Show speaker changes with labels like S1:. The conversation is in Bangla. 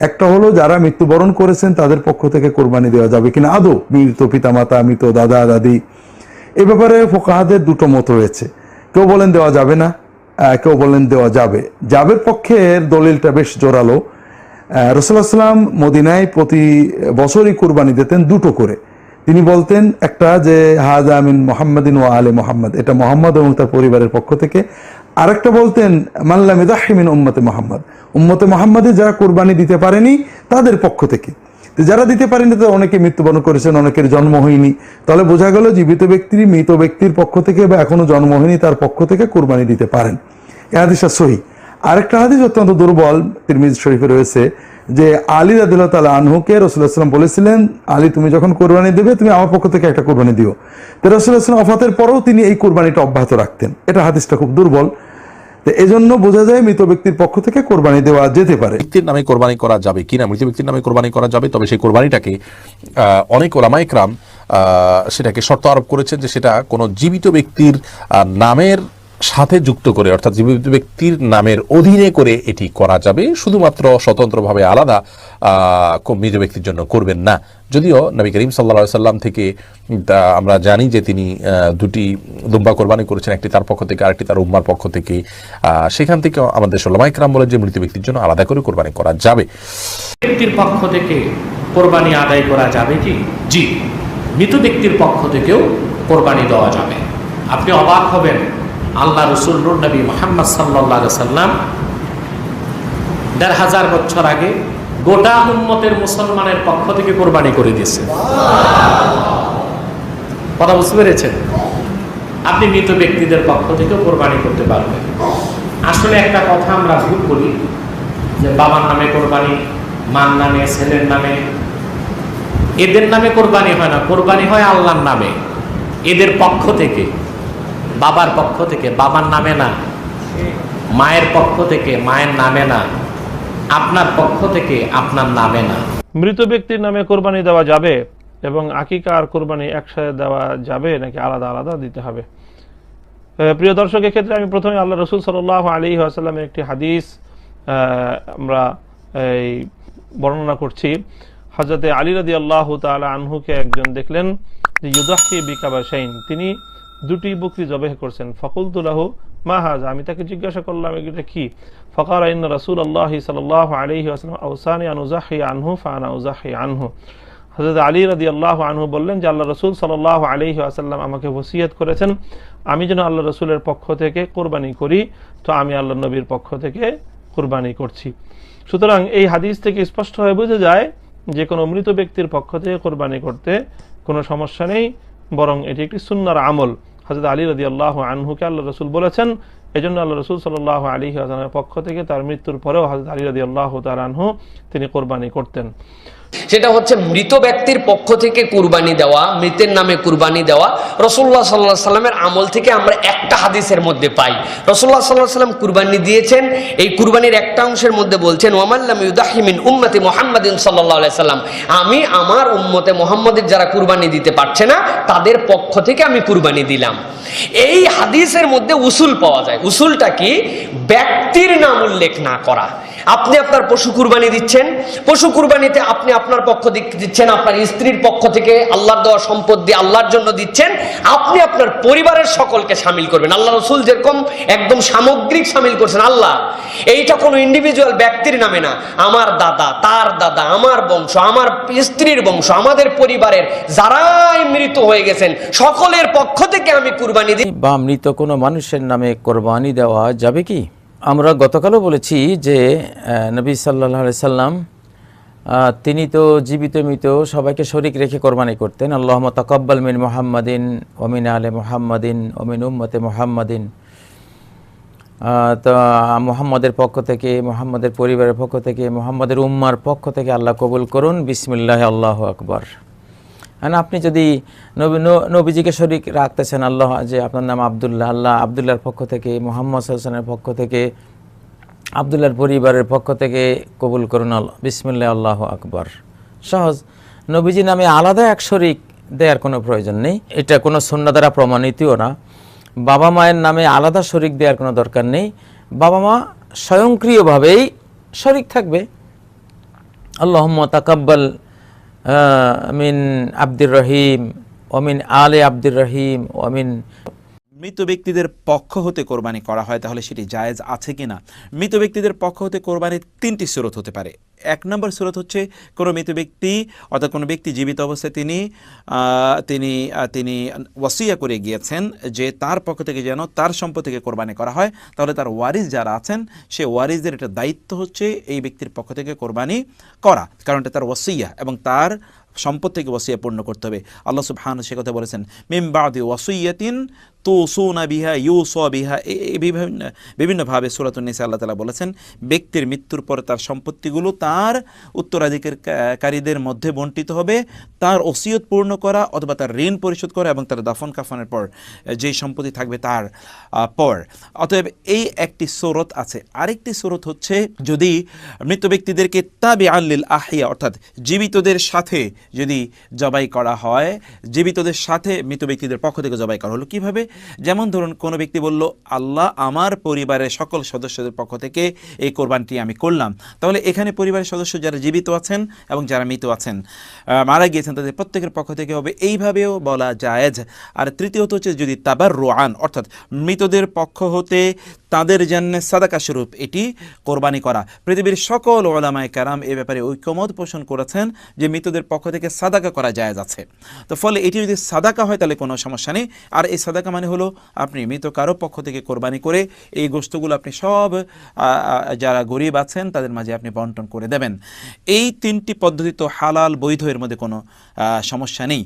S1: একটা হলো যারা মৃত্যুবরণ করেছেন, তাদের পক্ষ থেকে কোরবানি দেওয়া যাবে কিনা? আদৌ? মৃত পিতামাতা, মৃত দাদা, দাদি? এ ব্যাপারে ফোকাহাদের দুটো মত রয়েছে। কেউ বলেন দেওয়া যাবে না কেউ বলেন দেওয়া যাবে। যাবের পক্ষের দলিলটা বেশ জোরালো। রসুল্লাহ সাল্লাম মদিনায় প্রতি বছরই কুরবানি দিতেন দুটো করে। তিনি বলতেন একটা যে হাজা আমিন মোহাম্মদিন ও আলে মোহাম্মদ। এটা মোহাম্মদ এবং তার পরিবারের পক্ষ থেকে। আরেকটা বলতেন মাল্লাম ইদাহিমিন উম্মতে মোহাম্মদ। উম্মতে মোহাম্মদে যারা কোরবানি দিতে পারেনি, তাদের পক্ষ থেকে। যারা দিতে পারেনি তো অনেকে মৃত্যুবরণ করেছেন, অনেকের জন্ম হয়নি। তাহলে বোঝা গেল, জীবিত ব্যক্তির মৃত ব্যক্তির পক্ষ থেকে বা এখনও জন্ম হয়নি, তার পক্ষ থেকে কোরবানি দিতে পারেন। এ হাদিসটা সহি। আরেকটা হাদিস অত্যন্ত দুর্বল, তিরমিজ শরীফে রয়েছে, যে আলী রাদিল্লাহ তালা আনহুকে রসুল্লাহাম বলেছিলেন, আলী, তুমি যখন কোরবানি দেবে, তুমি আমার পক্ষ থেকে একটা কোরবানি দিও। তো রসুল্লাহাম অফাতের পরেও তিনি এই কোরবানিটা অব্যাহত রাখতেন। এটা হাদিসটা খুব দুর্বল। তো এজন্য বোঝা যায় মৃত ব্যক্তির পক্ষ থেকে কোরবানি দেওয়া যেতে পারে।
S2: ব্যক্তির নামে কোরবানি করা যাবে কিনা? মৃত ব্যক্তির নামে কোরবানি করা যাবে, তবে সেই কোরবানিটাকে অনেক ওলামায় ক্রাম সেটাকে শর্ত আরোপ করেছেন যে সেটা কোনো জীবিত ব্যক্তির নামের সাথে যুক্ত করে, অর্থাৎ জীবিত ব্যক্তির নামের অধীনে করে এটি করা যাবে। শুধুমাত্র স্বতন্ত্রভাবে আলাদা মৃত ব্যক্তির জন্য করবেন না। যদিও নবী করিম সাল্লা সাল্লাম থেকে আমরা জানি যে তিনি দুটি দুম্বা কোরবানি করেছেন, একটি তার পক্ষ থেকে, আরেকটি তার উম্মার পক্ষ থেকে। সেখান থেকে আমাদের সোলামাই ক্রাম বলে যে মৃত ব্যক্তির জন্য আলাদা করে কোরবানি করা যাবে।
S3: ব্যক্তির পক্ষ থেকে কোরবানি আদায় করা যাবে কি? জি। মৃত ব্যক্তির পক্ষ থেকেও কোরবানি দেওয়া যাবে। আপনি অবাক হবেন। আল্লাহ রসুল্লুর নবী মোহাম্মদ সাল্লাহ সাল্লাম দেড় হাজার বছর আগে গোটা উম্মতের মুসলমানের পক্ষ থেকে কোরবানি করে দিয়েছে কথা বুঝতে পেরেছেন? আপনি মৃত ব্যক্তিদের পক্ষ থেকেও কোরবানি করতে পারবেন। আসলে একটা কথা আমরা ভুল করি যে বাবার নামে কোরবানি, মার নামে, ছেলের নামে। এদের নামে কোরবানি হয় না, কোরবানি হয় আল্লাহর নামে। এদের পক্ষ থেকে। বাবার পক্ষ থেকে, বাবার নামে না, মায়ের পক্ষ থেকে, মায়ের নামে না, আপনার পক্ষ থেকে আপনার নামে না।
S4: মৃত ব্যক্তির নামে কোরবানি দেওয়া যাবে এবং আকিকা আর কোরবানি একসাথে দেওয়া যাবে নাকি আলাদা আলাদা দিতে হবে। প্রিয় দর্শকের ক্ষেত্রে আমি প্রথমে আল্লাহ রসুল সাল আলী আসাল্লামের একটি হাদিস আমরা এই বর্ণনা করছি। হজরতে আলী রাদি আল্লাহ তালা আনহুকে একজন দেখলেন যে ইউদাহি বিকাবাসাইন তিনি দুটি বকরি জবেহ করছেন। ফকুলতুল্লাহ মাহাজ আমি তাকে জিজ্ঞাসা করলাম এটা কি? ফকার আইন রাসুল আল্লাহ সাল্লাহ আলহি আসলাম আউসানি আনুজাহি আনহু ফানা উজাহি আনহু। হজরত আলী রাদি আল্লাহ আনহু বললেন যে, আল্লাহ রসুল সাল্লাহ আলহি আসাল্লাম আমাকে ওসিয়ত করেছেন। আমি যেন আল্লাহ রসুলের পক্ষ থেকে কোরবানি করি, তো আমি আল্লাহ নবীর পক্ষ থেকে কোরবানি করছি। সুতরাং এই হাদিস থেকে স্পষ্ট হয়ে বোঝা যায় যে, কোনো মৃত ব্যক্তির পক্ষ থেকে কোরবানি করতে কোনো সমস্যা নেই, বরং এটি একটি সুন্নার আমল। হজরত আলী রদি আল্লাহ আনহুকে আল্লাহ রসুল বলেছেন এই জন্য আল্লাহ রসুল সাল্লাহ আলী আজমের পক্ষ থেকে তার মৃত্যুর পরেও হজরত আলী রদি আল্লাহ তার আনহু তিনি কোরবানি করতেন।
S5: সেটা হচ্ছে মৃত ব্যক্তির পক্ষ থেকে কুরবানি দেওয়া, মৃতের নামে কুরবানি দেওয়া। রসুল্লাহ সাল্লাহ সাল্লামের আমল থেকে আমরা একটা হাদিসের মধ্যে পাই। রসুল্লাহ সাল্লাহ সাল্লাম কুরবানি দিয়েছেন। এই কুরবানির একটা অংশের মধ্যে বলছেন ওয়ামাল্লাম ইউদাহিমিন উম্মতে মোহাম্মদিন সাল্লাহ সাল্লাম আমি আমার উম্মতে মোহাম্মদের যারা কুরবানি দিতে পারছে না, তাদের পক্ষ থেকে আমি কুরবানি দিলাম। এই হাদিসের মধ্যে উসুল পাওয়া যায়। উসুলটা কি? ব্যক্তির নাম উল্লেখ না করা। আপনি আপনার পশু কুরবানি দিচ্ছেন, পশু কুরবানিতে আপনি আপনার পক্ষ দিচ্ছেন, আপনার স্ত্রীর পক্ষ থেকে আল্লাহর দেওয়া সম্পদ দিয়ে আল্লাহর জন্য দিচ্ছেন, আপনি আপনার পরিবারের সকলকে সামিল করবেন। আল্লাহ রসুল যেরকম একদম সামগ্রিক সামিল করছেন, আল্লাহ, এইটা কোনো ইন্ডিভিজুয়াল ব্যক্তির নামে না। আমার দাদা, তার দাদা, আমার বংশ, আমার স্ত্রীর বংশ, আমাদের পরিবারের যারাই মৃত হয়ে গেছেন, সকলের পক্ষ থেকে আমি কুরবানি দিই।
S6: বা মৃত কোনো মানুষের নামে কোরবানি দেওয়া যাবে কি? আমরা গতকালও বলেছি যে নবী সাল্লাহ সাল্লাম তিনি তো জীবিত মৃত, সবাইকে শরিক রেখে কোরবানি করতেন। আল্লাহ তকব্বাল মিন মোহাম্মদিন ওমিন আলে মোহাম্মদিন ওমিন উম্মতে মোহাম্মদিন। তো মোহাম্মদের পক্ষ থেকে, মোহাম্মদের পরিবারের পক্ষ থেকে, মোহাম্মদের উম্মার পক্ষ থেকে আল্লাহ কবুল করুন। বিসমিল্লাহ আল্লাহ আকবর। আর আপনি যদি নবীজিকে শরিক রাখতেছেন, আল্লাহ যে আপনার নাম আবদুল্লাহ, আল্লাহ আবদুল্লাহর পক্ষ থেকে, মোহাম্মদ হাসানের পক্ষ থেকে, আবদুল্লাহর পরিবারের পক্ষ থেকে কবুল করুন বিসমিল্লাহ, আল্লাহ আকবর। সহজ। নবীজি নামে আলাদা এক শরিক দেওয়ার কোনো প্রয়োজন নেই। এটা কোনো সন্না দ্বারা প্রমাণিতও না। বাবা মায়ের নামে আলাদা শরিক দেওয়ার কোনো দরকার নেই। বাবা মা স্বয়ংক্রিয়ভাবেই শরিক থাকবে। আল্লাহ তাকাব্বাল মিন আব্দুর রহিম অমিন আলে আব্দুর রহিম ওমিন
S7: মৃত ব্যক্তিদের পক্ষ হতে কোরবানি করা হয়, তাহলে সেটি জায়েজ আছে কিনা? মৃত ব্যক্তিদের পক্ষ হতে কোরবানির তিনটি স্রোত হতে পারে। এক নম্বর স্রোত হচ্ছে কোনো মৃত ব্যক্তি অর্থাৎ কোনো ব্যক্তি জীবিত অবস্থায় তিনি তিনি তিনি ওয়াসিয়া করে গিয়েছেন যে তার পক্ষ থেকে যেন তার সম্পদ থেকে কোরবানি করা হয়, তাহলে তার ওয়ারিস যারা আছেন, সে ওয়ারিসদের এটা দায়িত্ব হচ্ছে এই ব্যক্তির পক্ষ থেকে কোরবানি করা, কারণ এটা তার ওয়াসিয়া এবং তার সম্পদ থেকে ওয়াসিয়া পূর্ণ করতে হবে। আল্লাহ সুবহানাহু সে কথা বলেছেন মিম বাদি ওয়াসিয়াতিন তু সুনা বিহা ইউ স বিহা, এ- এ, বিভিন্ন বিভিন্নভাবে সুরাতুন নিসা আল্লাহ তালা বলেছেন, ব্যক্তির মৃত্যুর পরে তার সম্পত্তিগুলো তার উত্তরাধিকারীদের মধ্যে বন্টিত হবে, তার ওসিয়ত পূর্ণ করা অথবা তার ঋণ পরিশোধ করা এবং তার দাফন কাফনের পর, যেই সম্পত্তি থাকবে তার পর। অতএব এই একটি স্রোত আছে। আরেকটি স্রোত হচ্ছে যদি মৃত ব্যক্তিদেরকে তাবে আল্লিল আহিয়া অর্থাৎ জীবিতদের সাথে যদি জবাই করা হয়, জীবিতদের সাথে মৃত ব্যক্তিদের পক্ষ থেকে জবাই করা হলো। কীভাবে? যেমন ধরুন, কোনো ব্যক্তি বলল, আল্লাহ আমার পরিবারের সকল সদস্যদের পক্ষ থেকে এই কোরবানটি আমি করলাম। তাহলে এখানে পরিবারের সদস্য যারা জীবিত আছেন এবং যারা মৃত আছেন মারা গিয়েছেন, তাদের প্রত্যেকের পক্ষ থেকে হবে এইভাবেও বলা জায়েজ। আর তৃতীয়ত হচ্ছে যদি তাবার রোয়ান অর্থাৎ মৃতদের পক্ষ হতে তাদের জন্য সাদাকা স্বরূপ এটি কোরবানি করা। পৃথিবীর সকল ওলামায় কারাম এ ব্যাপারে ঐক্যমত পোষণ করেছেন যে মৃতদের পক্ষ থেকে সাদাকা করা যায় আছে। তো ফলে এটি যদি সাদাকা হয় তাহলে কোনো সমস্যা নেই। আর এই সাদাকা মানে হলো আপনি মৃত কারও পক্ষ থেকে কোরবানি করে এই গোস্তগুলো আপনি সব যারা গরিব আছেন তাদের মাঝে আপনি বন্টন করে দেবেন। এই তিনটি পদ্ধতি তো হালাল, বৈধ এর মধ্যে কোনো সমস্যা নেই।